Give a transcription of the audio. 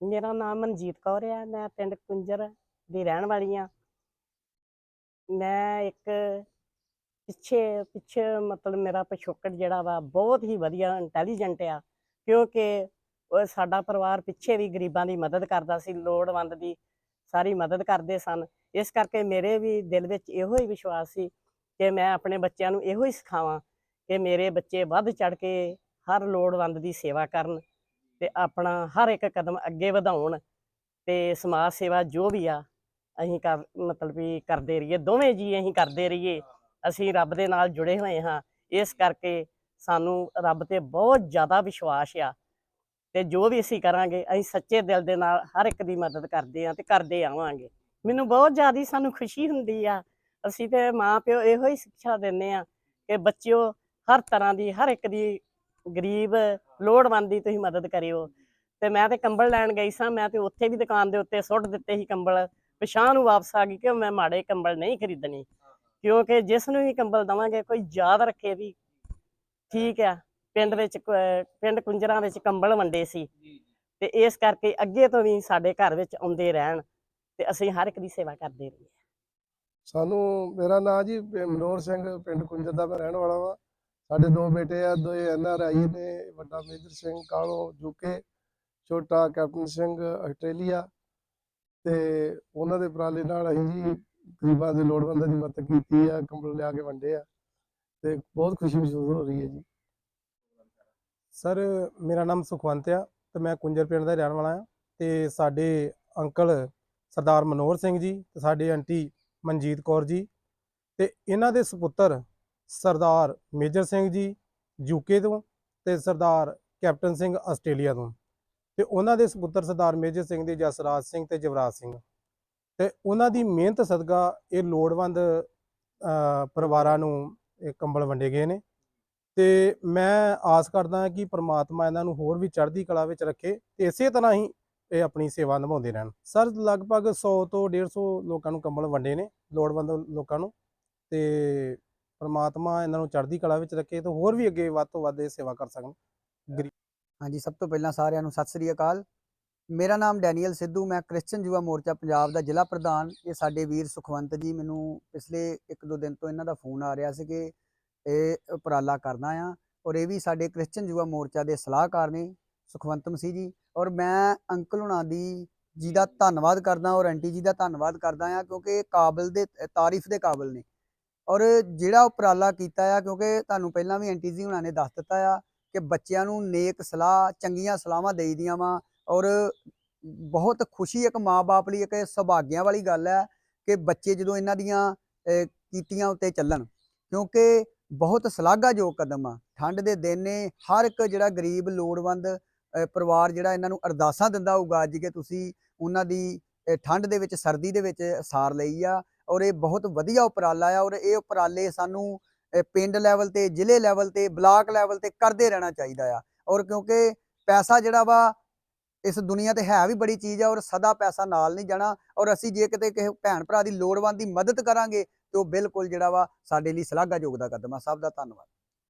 ਮੇਰਾ ਨਾਮ ਮਨਜੀਤ ਕੌਰ ਹੈ ਮੈਂ ਪਿੰਡ ਕੁੰਜਰ ਦੀ ਰਹਿਣ ਵਾਲੀ ਹਾਂ ਮੈਂ ਇੱਕ ਪਿੱਛੇ ਪਿੱਛੇ ਮਤਲਬ ਮੇਰਾ ਪਿਛੋਕੜ ਜਿਹੜਾ ਵਾ, ਬਹੁਤ ਹੀ ਵਧੀਆ ਇੰਟੈਲੀਜੈਂਟ ਆ, ਕਿਉਂਕਿ ਉਹ ਸਾਡਾ ਪਰਿਵਾਰ ਪਿੱਛੇ ਵੀ ਗਰੀਬਾਂ ਦੀ ਮਦਦ ਕਰਦਾ ਸੀ, ਲੋੜਵੰਦ ਦੀ ਸਾਰੀ ਮਦਦ ਕਰਦੇ ਸਨ। ਇਸ ਕਰਕੇ ਮੇਰੇ ਵੀ ਦਿਲ ਵਿੱਚ ਇਹੋ ਹੀ ਵਿਸ਼ਵਾਸ ਸੀ ਕਿ ਮੈਂ ਆਪਣੇ ਬੱਚਿਆਂ ਨੂੰ ਇਹੋ ਹੀ ਸਿਖਾਵਾਂ ਕਿ ਮੇਰੇ ਬੱਚੇ ਵੱਧ ਚੜ ਕੇ ਹਰ ਲੋੜਵੰਦ ਦੀ ਸੇਵਾ ਕਰਨ। ਤੇ ਆਪਣਾ ਹਰ ਇੱਕ ਕਦਮ ਅੱਗੇ ਵਧਾਉਣ ਤੇ ਸਮਾਜ ਸੇਵਾ ਜੋ ਵੀ ਆ, ਅਸੀਂ ਕਰ, ਮਤਲਬ ਵੀ ਕਰਦੇ ਰਹੀਏ, ਦੋਵੇਂ ਜੀ ਅਸੀਂ ਕਰਦੇ ਰਹੀਏ, ਅਸੀਂ ਰੱਬ ਦੇ ਨਾਲ ਜੁੜੇ ਹੋਏ ਹਾਂ, ਇਸ ਕਰਕੇ ਸਾਨੂੰ ਰੱਬ ਤੇ ਬਹੁਤ ਜ਼ਿਆਦਾ ਵਿਸ਼ਵਾਸ ਆ ਤੇ ਜੋ ਵੀ ਅਸੀਂ ਕਰਾਂਗੇ, ਅਸੀਂ ਸੱਚੇ ਦਿਲ ਦੇ ਨਾਲ ਹਰ ਇੱਕ ਦੀ ਮਦਦ ਕਰਦੇ ਹਾਂ ਤੇ ਕਰਦੇ ਆਵਾਂਗੇ। ਮੈਨੂੰ ਬਹੁਤ ਜ਼ਿਆਦਾ ਸਾਨੂੰ ਖੁਸ਼ੀ ਹੁੰਦੀ ਆ, ਅਸੀਂ ਤੇ ਮਾਂ ਪਿਓ ਇਹੋ ਹੀ ਸਿੱਖਿਆ ਦਿੰਦੇ ਆ ਕਿ ਬੱਚਿਓ ਹਰ ਤਰ੍ਹਾਂ ਦੀ, ਹਰ ਇੱਕ ਦੀ ਗਰੀਬ ਲੋੜਵੰਦ ਦੀ ਤੁਸੀਂ ਮਦਦ ਕਰਿਓ। ਤੇ ਮੈਂ ਤੇ ਕੰਬਲ ਲੈਣ ਗਈ ਸਾਂ ਮੈਂ ਤੇ ਉੱਥੇ ਵੀ ਦੁਕਾਨ ਦੇ ਉੱਤੇ ਸੁੱਟ ਦਿੱਤੇ ਸੀ ਕੰਬਲ। ਪਛਾਣ ਨੂੰ ਵਾਪਸ ਆ ਗਈ ਕਿ ਮੈਂ ਮਾੜੇ ਕੰਬਲ ਨਹੀਂ ਖਰੀਦਣੇ। ਕਿਉਂਕਿ ਜਿਸ ਨੂੰ ਵੀ ਕੰਬਲ ਦਵਾਂਗੇ ਕੋਈ ਯਾਦ ਰੱਖੇ ਵੀ ਠੀਕ ਆ ਪਿੰਡ ਵਿੱਚ ਪਿੰਡ ਕੁੰਜਰਾਂ ਵਿੱਚ ਕੰਬਲ ਵੰਡੇ ਸੀ। ਤੇ ਇਸ ਕਰਕੇ ਅੱਗੇ ਤੋਂ ਵੀ ਸਾਡੇ ਘਰ ਵਿੱਚ ਆਉਂਦੇ ਰਹਿਣ ਤੇ ਅਸੀਂ ਹਰ ਇੱਕ ਦੀ ਸੇਵਾ ਕਰਦੇ ਰਹੀਏ। ਸਾਨੂੰ ਮੇਰਾ ਨਾਮ ਜੀ ਮਨੋਹਰ ਸਿੰਘ ਪਿੰਡ ਕੁੰਜਰ ਦਾ ਮੈਂ ਰਹਿਣ ਵਾਲਾ ਵਾਂ। ਸਾਡੇ ਦੋ ਬੇਟੇ ਆ ਦੋਏ ਐਨ ਆਰ ਆਈ ਨੇ, ਵੱਡਾ ਮੇਜਰ ਸਿੰਘ ਕਾਲੋ ਯੂਕੇ ਛੋਟਾ ਕੈਪਟਨ ਸਿੰਘ ਆਸਟ੍ਰੇਲੀਆ ਤੇ ਉਹਨਾਂ ਦੇ ਉਪਰਾਲੇ ਨਾਲ ਅਸੀਂ ਜੀ ਗਰੀਬਾਂ ਦੇ ਲੋੜਵੰਦਾਂ ਦੀ ਮਦਦ ਕੀਤੀ ਆ, ਕੰਬਲ ਲਿਆ ਕੇ ਵੰਡੇ ਆ ਤੇ ਬਹੁਤ ਖੁਸ਼ੀ ਮਹਿਸੂਸ ਹੋ ਰਹੀ ਹੈ ਜੀ। ਸਰ, ਮੇਰਾ ਨਾਮ ਸੁਖਵੰਤ ਆ ਤੇ ਮੈਂ ਕੁੰਜਰ ਪਿੰਡ ਦਾ ਰਹਿਣ ਵਾਲਾ ਆ ਤੇ ਸਾਡੇ ਅੰਕਲ ਸਰਦਾਰ ਮਨੋਹਰ ਸਿੰਘ ਜੀ ਤੇ ਸਾਡੇ ਆਂਟੀ ਮਨਜੀਤ ਕੌਰ ਜੀ ਤੇ ਇਹਨਾਂ ਦੇ ਸੁਪੁੱਤਰ ਸਰਦਾਰ ਮੇਜਰ ਸਿੰਘ ਜੀ ਯੂਕੇ ਤੋਂ ਤੇ ਸਰਦਾਰ ਕੈਪਟਨ ਸਿੰਘ ਆਸਟ੍ਰੇਲੀਆ ਤੋਂ। ਤੇ ਉਹਨਾਂ ਦੇ ਸੁਪੁੱਤਰ ਸਰਦਾਰ ਮੇਜਰ ਸਿੰਘ ਦੇ ਜਸਰਾਜ ਸਿੰਘ ਤੇ ਜਵਰਾਜ ਸਿੰਘ। ਤੇ ਉਹਨਾਂ ਦੀ ਮਿਹਨਤ ਸਦਕਾ ਇਹ ਲੋੜਵੰਦ ਪਰਿਵਾਰਾਂ ਨੂੰ ਇਹ ਕੰਬਲ ਵੰਡੇ ਗਏ ਨੇ। ਤੇ ਮੈਂ ਆਸ ਕਰਦਾ ਕਿ ਪ੍ਰਮਾਤਮਾ ਇਹਨਾਂ ਨੂੰ ਹੋਰ ਵੀ ਚੜ੍ਹਦੀ ਕਲਾ ਵਿੱਚ ਰੱਖੇ ਤੇ ਇਸੇ ਤਰ੍ਹਾਂ ਹੀ ਇਹ ਆਪਣੀ ਸੇਵਾ ਨਿਭਾਉਂਦੇ ਰਹਿਣ। ਸਰ, ਲਗਭਗ 100 ਤੋਂ 150 ਲੋਕਾਂ ਨੂੰ ਕੰਬਲ ਵੰਡੇ ਨੇ, ਲੋੜਵੰਦ ਲੋਕਾਂ ਨੂੰ। ਤੇ ਪ੍ਰਮਾਤਮਾ ਇਹਨਾਂ ਨੂੰ ਚੜ੍ਹਦੀ ਕਲਾ ਵਿੱਚ ਰੱਖੇ ਤੇ ਹੋਰ ਵੀ ਅੱਗੇ ਵੱਧ ਤੋਂ ਵੱਧ ਇਹ ਸੇਵਾ ਕਰ ਸਕਣ। ਹਾਂਜੀ ਸਭ ਤੋਂ ਪਹਿਲਾਂ ਸਾਰਿਆਂ ਨੂੰ ਸਤਿ ਸ੍ਰੀ ਅਕਾਲ। ਮੇਰਾ ਨਾਮ ਡੈਨੀਅਲ ਸਿੱਧੂ ਮੈਂ ਕ੍ਰਿਸਚੀਅਨ ਯੁਵਾ ਮੋਰਚਾ ਪੰਜਾਬ ਦਾ ਜ਼ਿਲ੍ਹਾ ਪ੍ਰਧਾਨ। ਇਹ ਸਾਡੇ ਵੀਰ ਸੁਖਵੰਤ ਜੀ ਮੈਨੂੰ ਪਿਛਲੇ 1-2 ਦਿਨ ਤੋਂ ਇਹਨਾਂ ਦਾ ਫੋਨ ਆ ਰਿਹਾ ਸੀ ਕਿ ਇਹ ਉਪਰਾਲਾ ਕਰਨਾ ਆ ਔਰ ਇਹ ਵੀ ਸਾਡੇ ਕ੍ਰਿਸਚੀਅਨ ਯੁਵਾ ਮੋਰਚਾ ਦੇ ਸਲਾਹਕਾਰ ਨੇ ਸੁਖਵੰਤ ਮਸੀਹ ਜੀ। ਔਰ ਮੈਂ ਅੰਕਲ ਹੁਣਾਂ ਦੀ ਜੀ ਦਾ ਧੰਨਵਾਦ ਕਰਦਾ ਔਰ ਆਂਟੀ ਜੀ ਦਾ ਧੰਨਵਾਦ ਕਰਦਾ ਆ ਕਿਉਂਕਿ ਇਹ ਕਾਬਿਲ ਦੇ ਤਾਰੀਫ ਦੇ ਕਾਬਿਲ ਨੇ। ਔਰ ਜਿਹੜਾ ਉਪਰਾਲਾ ਕੀਤਾ ਆ, ਕਿਉਂਕਿ ਤੁਹਾਨੂੰ ਪਹਿਲਾਂ ਵੀ ਆਂਟੀ ਜੀ ਹੁਣਾਂ ਨੇ ਦੱਸ ਦਿੱਤਾ ਆ ਕਿ ਬੱਚਿਆਂ ਨੂੰ ਨੇਕ ਸਲਾਹ, ਚੰਗੀਆਂ ਸਲਾਹਾਂ ਦੇਈਦੀਆਂ ਵਾ ਔਰ ਬਹੁਤ ਖੁਸ਼ੀ ਇੱਕ ਮਾਪੇ ਲਈ ਇੱਕ ਸੁਭਾਗਿਆਂ ਵਾਲੀ ਗੱਲ ਹੈ ਕਿ ਬੱਚੇ ਜਦੋਂ ਇਹਨਾਂ ਦੀਆਂ ਕੀਤੀਆਂ ਉੱਤੇ ਚੱਲਣ। ਕਿਉਂਕਿ ਬਹੁਤ ਸ਼ਲਾਘਾਯੋਗ ਕਦਮ ਆ। ਠੰਡ ਦੇ ਦਿਨ ਨੇ ਹਰ ਇੱਕ ਜਿਹੜਾ ਗਰੀਬ, ਲੋੜਵੰਦ ਪਰਿਵਾਰ ਜਿਹੜਾ ਇਹਨਾਂ ਨੂੰ ਅਰਦਾਸਾਂ ਦਿੰਦਾ ਹੋਊਗਾ, ਅੱਜ ਕਿ ਤੁਸੀਂ ਉਹਨਾਂ ਦੀ ਠੰਡ ਦੇ ਵਿੱਚ, ਸਰਦੀ ਦੇ ਵਿੱਚ ਸਾਰ ਲਈ ਆ। ਔਰ ਇਹ ਬਹੁਤ ਵਧੀਆ ਉਪਰਾਲਾ ਆ ਔਰ ਇਹ ਉਪਰਾਲੇ ਸਾਨੂੰ ਪਿੰਡ ਲੈਵਲ ਤੇ, ਜ਼ਿਲ੍ਹੇ ਲੈਵਲ ਤੇ, ਬਲਾਕ ਲੈਵਲ ਤੇ ਕਰਦੇ ਰਹਿਣਾ ਚਾਹੀਦਾ ਆ। ਔਰ ਕਿਉਂਕਿ ਪੈਸਾ ਜਿਹੜਾ ਵਾ, ਇਸ ਦੁਨੀਆ ਤੇ ਹੈ ਵੀ ਬੜੀ ਚੀਜ਼ ਆ ਔਰ ਸਦਾ ਪੈਸਾ ਨਾਲ ਨਹੀਂ ਜਾਣਾ। ਔਰ ਅਸੀਂ ਜੇ ਕਿਤੇ ਕਿਸੇ ਭੈਣ ਭਰਾ ਦੀ ਲੋੜਵੰਦ ਦੀ ਮਦਦ ਕਰਾਂਗੇ, ਤੇ ਉਹ ਬਿਲਕੁਲ ਜਿਹੜਾ ਵਾ ਸਾਡੇ ਲਈ ਸ਼ਲਾਘਾਯੋਗ ਦਾ ਕਦਮ ਆ। ਸਭ ਦਾ ਧੰਨਵਾਦ।